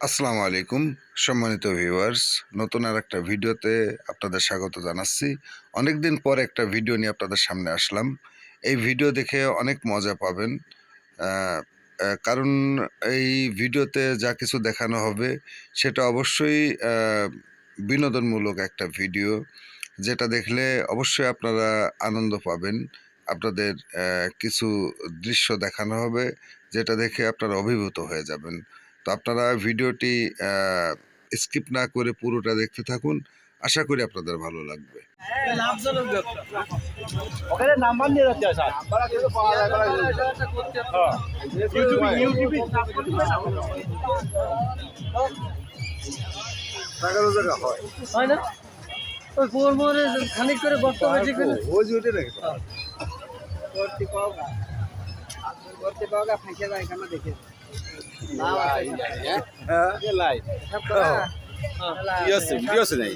আসসালামু আলাইকুম, সম্মানিত ভিউয়ার্স নতুন আর একটা ভিডিওতে আপনাদের স্বাগত জানাচ্ছি। অনেক দিন পর একটা ভিডিও নিয়ে আপনাদের সামনে আসলাম। এই ভিডিও দেখে অনেক মজা পাবেন। কারণ এই ভিডিওতে যা কিছু দেখানো হবে, সেটা অবশ্যই বিনোদনমূলক একটা ভিডিও, যেটা দেখলে অবশ্যই আপনারা আনন্দ পাবেন। আপনাদের কিছু দৃশ্য দেখানো হবে, যেটা দেখে আপনারা অভিভূত হয়ে যাবেন। তো আপনারা ভিডিওটি স্কিপ না করে পুরোটা দেখতে থাকুন। আশা করি আপনাদের ভালো লাগবে। হয় হয় না? ওই মোড়ে খানিক করে গর্ত বেশি করে। ওই যে নাকি করতে পাওগা। করতে পাওগা ফাঁকে যায় কেন দেখে। নাম আছে লাইভ সব করা ভিডিও আছে ভিডিও আছে নাই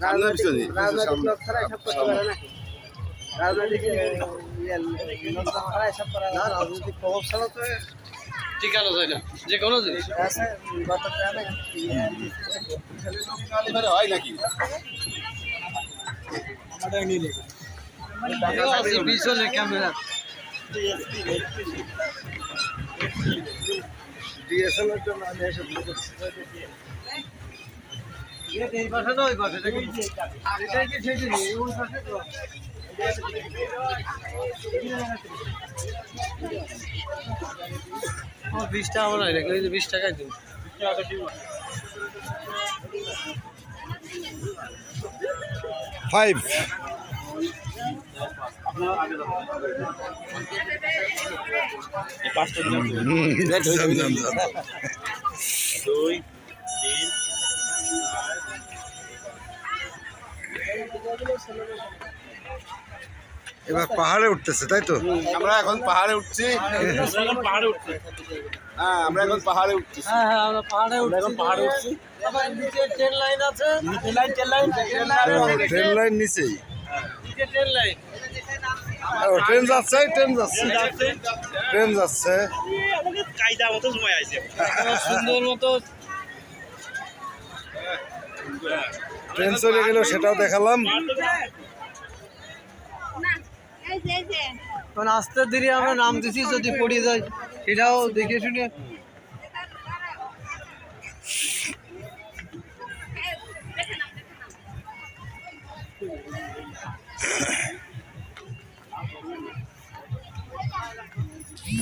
সামনে পিছনে নেই। রাজনৈতিক লোক ছাড়া সব করতে পারে নাকি রাজনৈতিক লোক ছাড়া সব করা না রাজনৈতিক প্রভাব ছাড়া তো টিকানো যায় না যে কোনো জিনিস হয় ক্যামেরা ডিএসএলআর জন্য আমি এসে এই পাশে না ওই পাশে এটাই কি সেই ওই পাশে তো বিশ টাকা মনে হয় নাকি? বিশ টাকায় দিন। ফাইভ দুই তিন এবার পাহাড়ে উঠতেছে তাই তো? আমরা এখন পাহাড়ে উঠছি। পাহাড়ে উঠছি। হ্যাঁ আমরা এখন পাহাড়ে উঠছি। হ্যাঁ হ্যাঁ আমরা পাহাড়ে উঠছি এখন পাহাড়ে উঠছি। আবার নিচে ট্রেন লাইন আছে। Train line train line. Train line নিচেই। নিচে ট্রেন লাইন। ট্রেন যাচ্ছে ট্রেন যাচ্ছে। ট্রেন যাচ্ছে। কায়দা মতো সময় আছে সুন্দর মতো ট্রেন চলে গেল সেটাও দেখালাম। আস্তে ধীরে আমরা নাম দিছি যদি পড়ে যায় সেটাও দেখে শুনে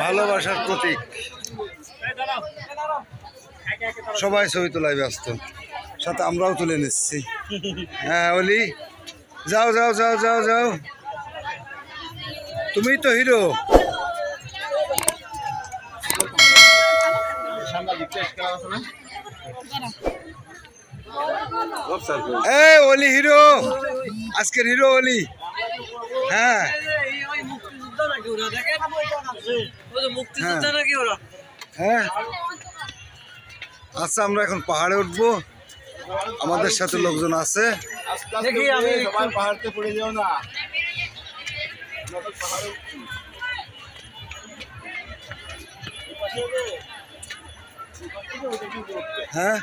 ভালোবাসার প্রতীক। সবাই ছবি তোলায় ব্যস্ত। সাথে আমরাও তুলে নিচ্ছি। হ্যাঁ অলি? যাও যাও যাও যাও যাও। তুমি তো হিরো। এই, অলি হিরো। আজকের হিরো অলি। হ্যাঁ। হ্যাঁ। আচ্ছা আমরা এখন পাহাড়ে উঠবো। আমাদের সাথে লোকজন আছে। দেখি আমি পাহাড়তে পড়ে যাও না। হ্যাঁ?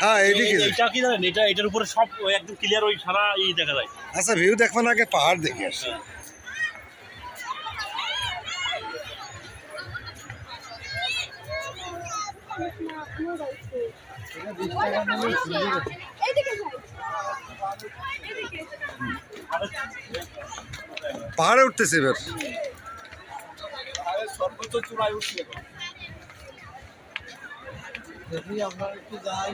হ্যাঁ এইদিকে। এটা কি জানেন? এটা এটার উপরে সব একদম ক্লিয়ার ওই সারা ই দেখা যায়। আচ্ছা ভিউ দেখবেন আগে পাহাড় দেখে আসি এইদিকে যাই এদিকে পাহাড়ে উঠতেছে এবার। সর্বোচ্চ চূড়ায় উঠছি আমরা একটু যাই।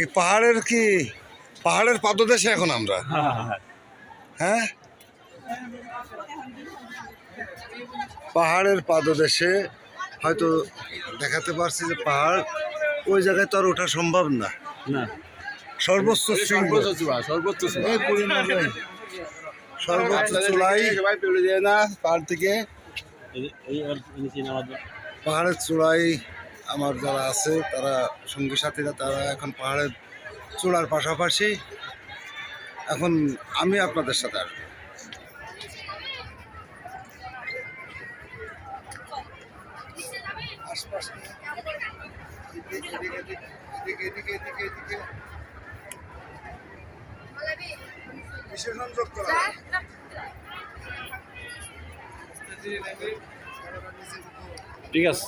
এই পাহাড়ের কি? পাহাড়ের পাদদেশে এখন আমরা? হ্যাঁ? পাহাড়ের পাদদেশে হয়তো দেখাতে পারছি যে পাহাড় ওই জায়গায় তো আর ওঠা সম্ভব না। না। সর্বোচ্চ সর্বোচ্চ সর্বোচ্চ চূড়াই সবাই পেলে যায় না পাহাড় থেকে। পাহাড়ের চূড়ায় আমার যারা আছে তারা সঙ্গী সাথীরা তারা এখন পাহাড়ের চূড়ার পাশাপাশি এখন আমি আপনাদের সাথে আসব। করা ঠিক আছে।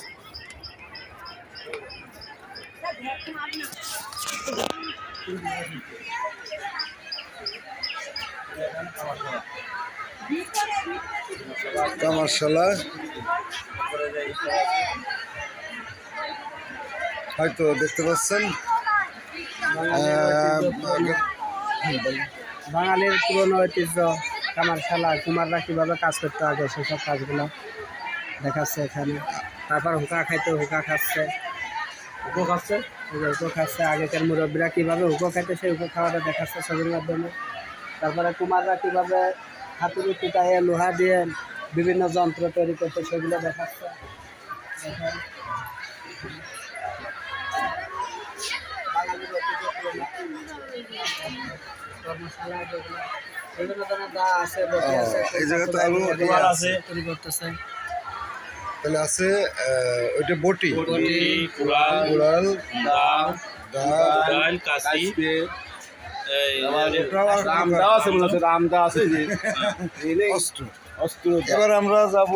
কামারশালা হয়তো দেখতে পাচ্ছেন। বাঙালির পুরনো ঐতিহ্য কামারশালা কুমাররা কীভাবে কাজ করতে আগে, সেসব কাজগুলো দেখাচ্ছে এখানে। তারপর হুকা খাইতে, হুকা খাচ্ছে। হুকো খাচ্ছে? হুকো খাচ্ছে। আগেকার মুরব্বীরা কীভাবে হুকো খাইতে সেই হুকো খাওয়াটা দেখাচ্ছে ছবির মাধ্যমে। তারপরে কুমাররা কীভাবে হাতুড়ি পিটাইয়ে লোহা দিয়ে বিভিন্ন যন্ত্র তৈরি করতে, সেগুলো দেখাচ্ছে। দা এই জায়গায় তো আরও আছে, তাহলে আছে ওইটা বটি। বটি, কুড়াল, উড়াল দা ডাল, কাশি, এবার আমরা যাব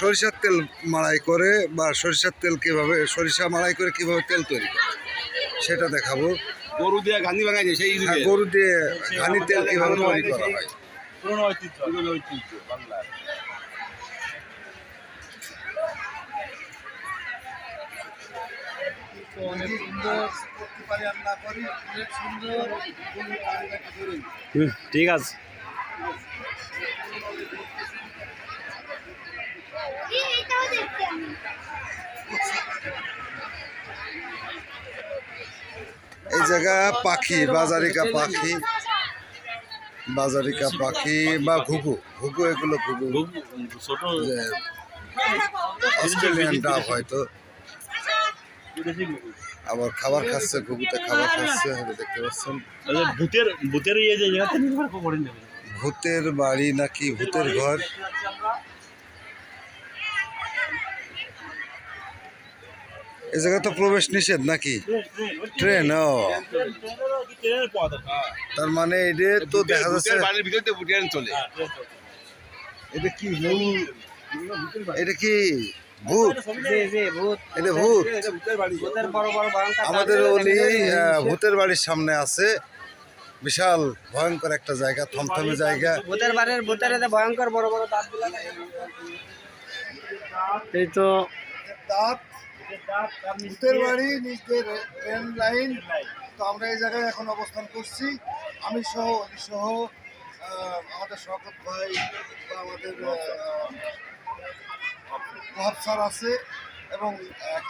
সরিষার তেল মাড়াই করে বা সরিষার তেল কীভাবে সরিষা মাড়াই করে কীভাবে তেল তৈরি করে সেটা দেখাবো। গরু দিয়ে গান্ধী ভাঙাই যায় সেই হ্যাঁ, গরু দিয়ে ঘানি তেল কীভাবে তৈরি করা হয়? পুরনো ঐতিহ্য ঠিক আছে। এই জায়গা পাখি বাজারিকা পাখি বাজারিকা পাখি বা ঘুঘু। ঘুঘু এগুলো ঘুঘু অস্ট্রেলিয়ান ডাব হয়তো। আবার খাবার খাচ্ছে ঘুঘুতে খাবার খাচ্ছে হয়তো দেখতে পাচ্ছেন। ওই ভূতের ভূতের ইয়ে যে জায়গাতে নির্ভর করে নেবে ভূতের বাড়ি নাকি ভূতের ঘর? এই জায়গা তো প্রবেশ নিষেধ নাকি? ট্রেন ও। তার মানে এটা তো দেখা যাচ্ছে বাড়ির ভিতরে তো বুটিয়ান ট্রেন চলে। এটা কি এটা কি? ভূত। এটা ভূত। আমাদের দাঁত। আহ, ভূতের বাড়ির সামনে আছে। বিশাল ভয়ঙ্কর একটা জায়গা থমথমে জায়গা। ভূতের বাড়ির ভূতের ভয়ঙ্কর বড় বড় দাঁতগুলো এই তো ভূতের বাড়ি নিজের ট্রেন লাইন। তো আমরা এই জায়গায় এখন অবস্থান করছি। আমি সহ অলি সহ আমাদের শকত ভাই আমাদের ওহাব স্যার আছে এবং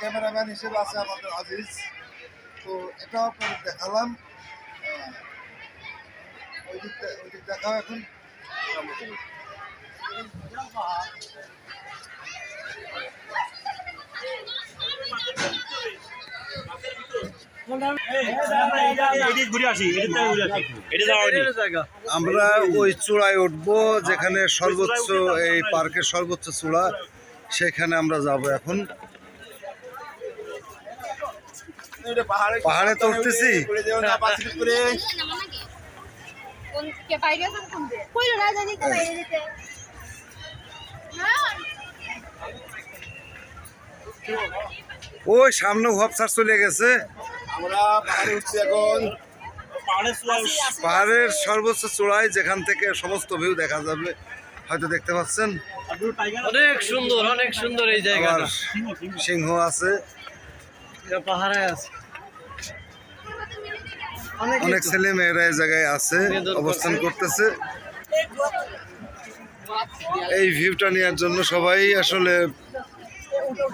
ক্যামেরাম্যান হিসেবে আছে আমাদের আজিজ তো এটাও আপনাদের দেখালাম। আহ, ওই দিক ওই দিক দেখাও এখন। এটা আমরা ওই চূড়ায় উঠবো যেখানে সর্বোচ্চ এই পার্কের সর্বোচ্চ চূড়া। সেখানে আমরা যাব এখন। পাহাড়ে তো উঠতেছি। ওই সামনে হোয়াপ চলে গেছে। আমরা পাহাড়ে উঠছি এখন। পাহাড়ের সর্বোচ্চ চূড়ায় যেখান থেকে সমস্ত ভিউ দেখা যাবে হয়তো দেখতে পাচ্ছেন। অনেক সুন্দর অনেক সুন্দর এই জায়গাটা। সিংহ আছে। পাহাড়ে আছে। অনেক ছেলে মেয়েরা এই জায়গায় আছে অবস্থান করতেছে। এই ভিউটা নেওয়ার জন্য সবাই আসলে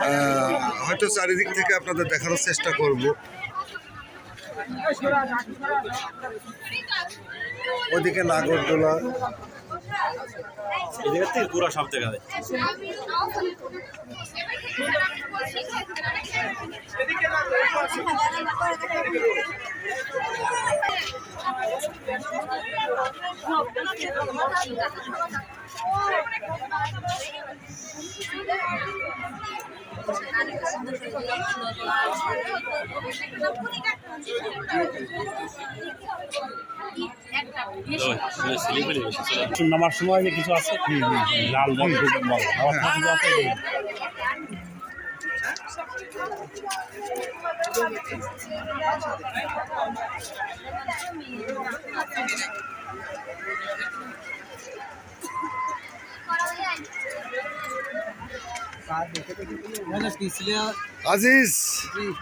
আহ, হয়তো চারিদিক থেকে আপনাদের দেখানোর চেষ্টা করব। ওদিকে নাগরদোলা। এই জায়গা থেকে পুরো সব দেখা যায় নামার সময় যে কিছু আছে? লাল রং আবার কিছু আছে? আজিজ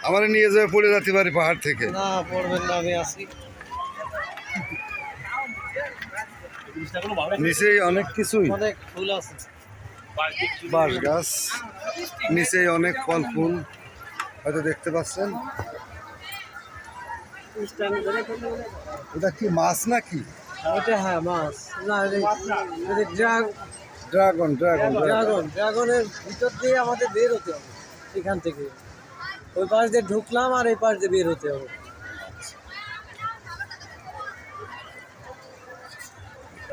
আমার নিয়ে যাবে পড়ে যাতে পারি পাহাড় থেকে। না পড়বেন না আমি আছি নিচেই অনেক কিছুই। অনেক ফুল আছে। বাঁশ গাছ নিচেই অনেক ফল ফুল। হয়তো দেখতে পাচ্ছেন। এটা কি মাছ নাকি? ওটা হ্যাঁ মাছ। না ড্রাগ ড্রাগন ড্রাগন। ড্রাগন। ড্রাগনের ভিতর দিয়ে আমাদের বের হতে হবে। এখান থেকে। ওই পাশ দিয়ে ঢুকলাম আর এই পাশ দিয়ে বের হতে হবে।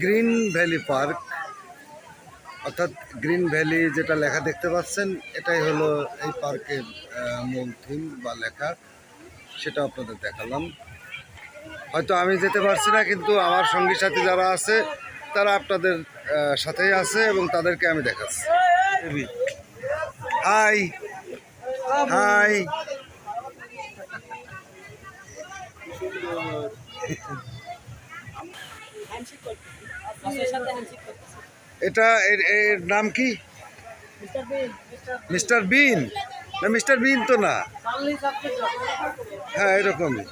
Green valley park. অর্থাৎ গ্রিন ভ্যালি যেটা লেখা দেখতে পাচ্ছেন এটাই হলো এই পার্কের মূল থিম বা লেখা। সেটা আপনাদের দেখালাম। হয়তো আমি যেতে পারছি না কিন্তু আমার সঙ্গী সাথী যারা আছে তারা আপনাদের সাথেই আছে এবং তাদেরকে আমি দেখাচ্ছি। হাই হাই এটা এর এর নাম কি? মিস্টার বিন না মিস্টার বিন তো না। হ্যাঁ এরকমই।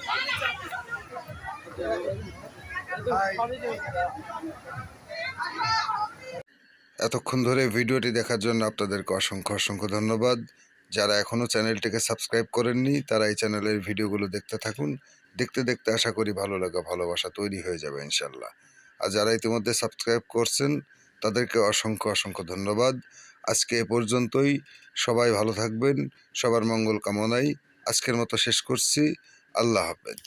এতক্ষণ ধরে ভিডিওটি দেখার জন্য আপনাদেরকে অসংখ্য অসংখ্য ধন্যবাদ। যারা এখনও চ্যানেলটিকে সাবস্ক্রাইব করেননি তারা এই চ্যানেলের ভিডিওগুলো দেখতে থাকুন। দেখতে দেখতে আশা করি ভালো লাগা ভালোবাসা তৈরি হয়ে যাবে ইনশাল্লাহ। আর যারা ইতিমধ্যে সাবস্ক্রাইব করছেন, তাদেরকে অসংখ্য অসংখ্য ধন্যবাদ। আজকে এ পর্যন্তই। সবাই ভালো থাকবেন। সবার মঙ্গল কামনায় আজকের মতো শেষ করছি। আল্লাহ হাফেজ।